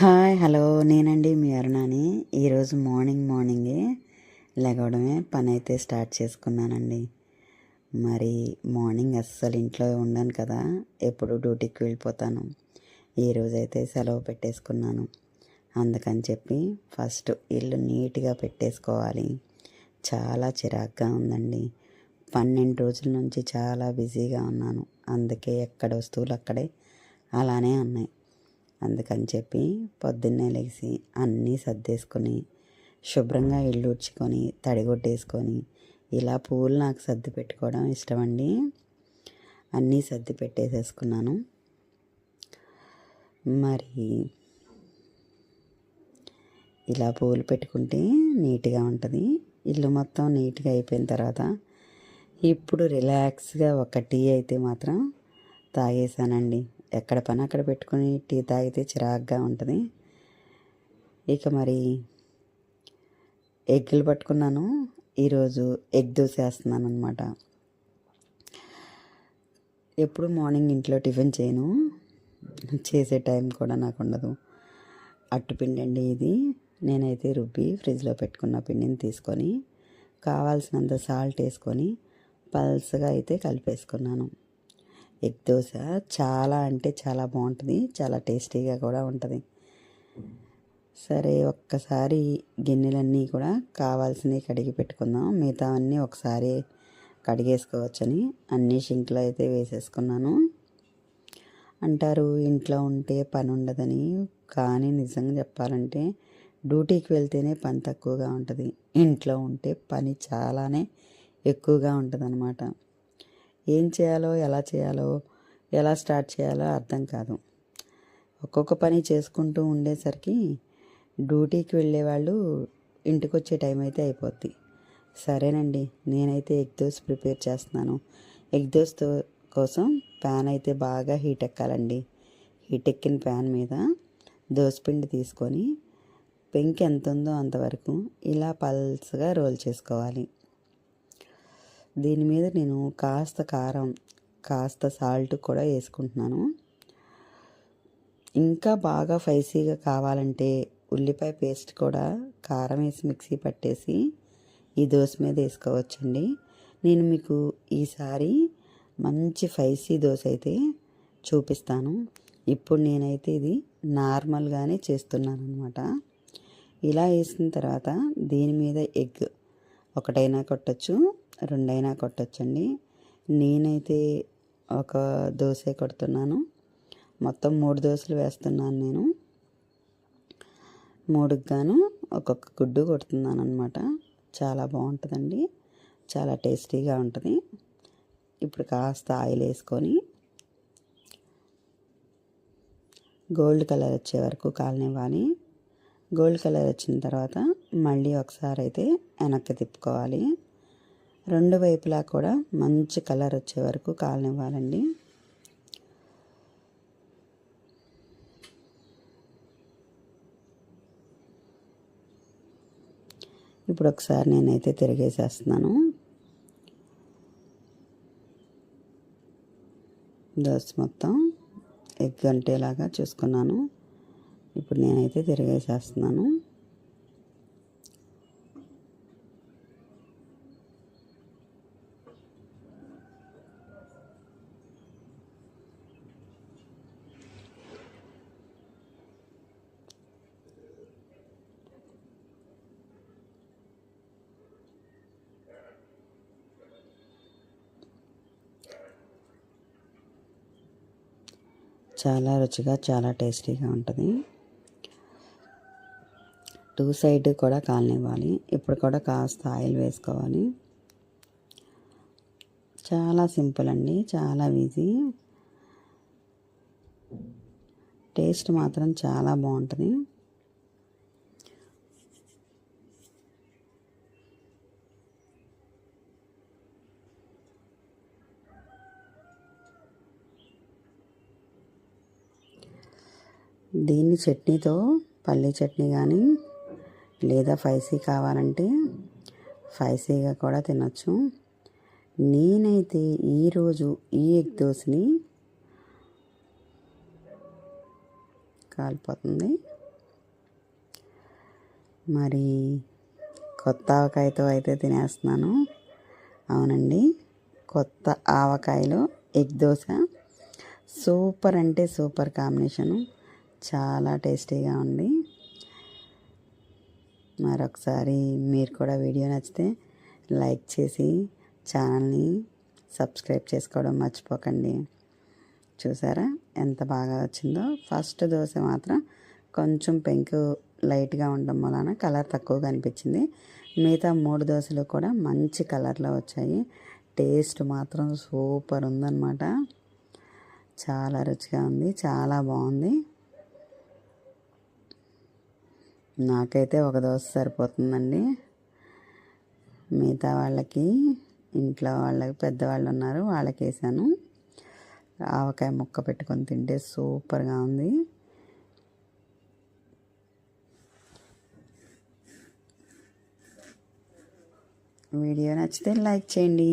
Hi hello. నేనండి మీ అరుణాని. ఈరోజు morning మార్నింగే లెగవడమే పని అయితే స్టార్ట్ చేసుకున్నానండి. మరి మార్నింగ్ అస్సలు ఇంట్లో ఉండను కదా ఎప్పుడు డ్యూటీకి వెళ్ళిపోతాను. ఈరోజైతే సెలవు పెట్టేసుకున్నాను. అందుకని చెప్పి ఫస్ట్ ఇల్లు నీట్గా పెట్టేసుకోవాలి. చాలా చిరాగ్గా ఉందండి. పన్నెండు రోజుల నుంచి చాలా బిజీగా ఉన్నాను. అందుకే ఎక్కడ వస్తువులు అక్కడే అలానే ఉన్నాయి. అందుకని చెప్పి పొద్దున్నే లేచి అన్నీ సర్దేసుకొని శుభ్రంగా ఇల్లు ఉడ్చుకొని తడిగొట్టేసుకొని ఇలా పువ్వులు నాకు సర్ది పెట్టుకోవడం ఇష్టమండి. అన్నీ సర్ది పెట్టేసేసుకున్నాను. మరి ఇలా పువ్వులు పెట్టుకుంటే నీట్గా ఉంటుంది. ఇల్లు మొత్తం నీట్గా అయిపోయిన తర్వాత ఇప్పుడు రిలాక్స్గా ఒక టీ అయితే మాత్రం తాగేసానండి. ఎక్కడ పని అక్కడ పెట్టుకుని టీ తాగితే చిరాగ్గా ఉంటుంది. ఇక మరి ఎగ్గులు పట్టుకున్నాను. ఈరోజు ఎగ్ దోశ వేస్తున్నాను అనమాట ఎప్పుడు మార్నింగ్ ఇంట్లో టిఫిన్ చేయను. చేసే టైం కూడా నాకు ఉండదు. అట్టుపిండి అండి ఇది. నేనైతే రుబ్బి ఫ్రిడ్జ్లో పెట్టుకున్న పిండిని తీసుకొని కావాల్సినంత సాల్ట్ వేసుకొని పల్స్గా అయితే కలిపేసుకున్నాను. ఎగ్ దోశ చాలా అంటే చాలా బాగుంటుంది చాలా టేస్టీగా కూడా ఉంటుంది. సరే ఒక్కసారి గిన్నెలన్నీ కూడా కావాల్సినవి కడిగి పెట్టుకుందాం. మిగతా అన్నీ ఒకసారి కడిగేసుకోవచ్చని అన్ని షింక్లో అయితే వేసేసుకున్నాను. అంటారు ఇంట్లో ఉంటే పని ఉండదని కానీ నిజంగా చెప్పాలంటే డ్యూటీకి వెళ్తేనే పని తక్కువగా ఉంటుంది. ఇంట్లో ఉంటే పని చాలానే ఎక్కువగా ఉంటుంది అన్నమాట ఏం చేయాలో ఎలా చేయాలో ఎలా స్టార్ట్ చేయాలో అర్థం కాదు. ఒక్కొక్క పని చేసుకుంటూ ఉండేసరికి డ్యూటీకి వెళ్ళే వాళ్ళు ఇంటికి వచ్చే టైం అయితే అయిపోద్ది. సరేనండి నేనైతే ఎగ్ దోస్ ప్రిపేర్ చేస్తున్నాను. ఎగ్ దోస్ కోసం ప్యాన్ అయితే బాగా హీట్ ఎక్కాలండి. హీట్ ఎక్కిన ప్యాన్ మీద దోసపిండి తీసుకొని పెంక్ ఎంత ఉందో అంతవరకు ఇలా పల్స్గా రోల్ చేసుకోవాలి. దీని మీద నేను కాస్త కారం కాస్త సాల్ట్ కూడా వేసుకుంటున్నాను. ఇంకా బాగా ఫైసీగా కావాలంటే ఉల్లిపాయ పేస్ట్ కూడా కారం వేసి మిక్సీ పట్టేసి ఈ దోశ మీద వేసుకోవచ్చండి. నేను మీకు ఈసారి మంచి ఫైసీ దోశ అయితే చూపిస్తాను. ఇప్పుడు నేనైతే ఇది నార్మల్గానే చేస్తున్నాను అనమాట ఇలా వేసిన తర్వాత దీని మీద ఎగ్ ఒకటైనా కొట్టచ్చు. రెండైనా కొట్టచ్చండి. నేనైతే ఒక దోశ కొడుతున్నాను. మొత్తం మూడు దోశలు వేస్తున్నాను నేను. మూడుకి గాను ఒక్కొక్క గుడ్డు కొడుతున్నాను అనమాట చాలా బాగుంటుందండి. చాలా టేస్టీగా ఉంటుంది. ఇప్పుడు కాస్త ఆయిల్ వేసుకొని గోల్డ్ కలర్ వచ్చే వరకు కాలనివ్వాలి. గోల్డ్ కలర్ వచ్చిన తర్వాత మళ్ళీ ఒకసారి అయితే వెనక్కి తిప్పుకోవాలి. రెండు వైపులా కూడా మంచి కలర్ వచ్చే వరకు కాలనివ్వాలండి. ఇప్పుడు ఒకసారి నేనైతే తిరిగేసేస్తున్నాను. దోశ మొత్తం ఎగ్ అంటేలాగా చూసుకున్నాను. ఇప్పుడు నేనైతే తిరిగేసేస్తున్నాను. చాలా రుచిగా చాలా టేస్టీగా ఉంటుంది. టూ సైడ్ కూడా కాలనివ్వాలి. ఇప్పుడు కూడా కాస్త ఆయిల్ వేసుకోవాలి. చాలా సింపుల్ అండి చాలా ఈజీ. టేస్ట్ మాత్రం చాలా బాగుంటుంది. దీన్ని చట్నీతో పల్లీ చట్నీ కానీ లేదా ఫైసీ కావాలంటే ఫైసీగా కూడా తినొచ్చు. నేనైతే ఈరోజు ఈ ఎగ్ దోశని కాలిపోతుంది. మరి కొత్త ఆవకాయతో అయితే తినేస్తున్నాను. అవునండి కొత్త ఆవకాయలో ఎగ్ దోశ సూపర్ అంటే సూపర్ కాంబినేషను. చాలా టేస్టీగా ఉంది. మరొకసారి మీరు కూడా వీడియో నచ్చితే లైక్ చేసి ఛానల్ని సబ్స్క్రైబ్ చేసుకోవడం మర్చిపోకండి. చూసారా? ఎంత బాగా వచ్చిందో? ఫస్ట్ దోశ మాత్రం కొంచెం పెంకు లైట్గా ఉండడం వలన కలర్ తక్కువగా కనిపించింది మిగతా మూడు దోశలు కూడా మంచి కలర్లో వచ్చాయి. టేస్ట్ మాత్రం సూపర్ ఉందన్నమాట. చాలా రుచిగా ఉంది చాలా బాగుంది. నాకైతే ఒక దోశ సరిపోతుందండి. మిగతా వాళ్ళకి ఇంట్లో వాళ్ళకి పెద్దవాళ్ళు ఉన్నారు వాళ్ళకి వేసాను. ఆవకాయ ముక్క పెట్టుకొని తింటే సూపర్గా ఉంది. వీడియో నచ్చితే లైక్ చేయండి.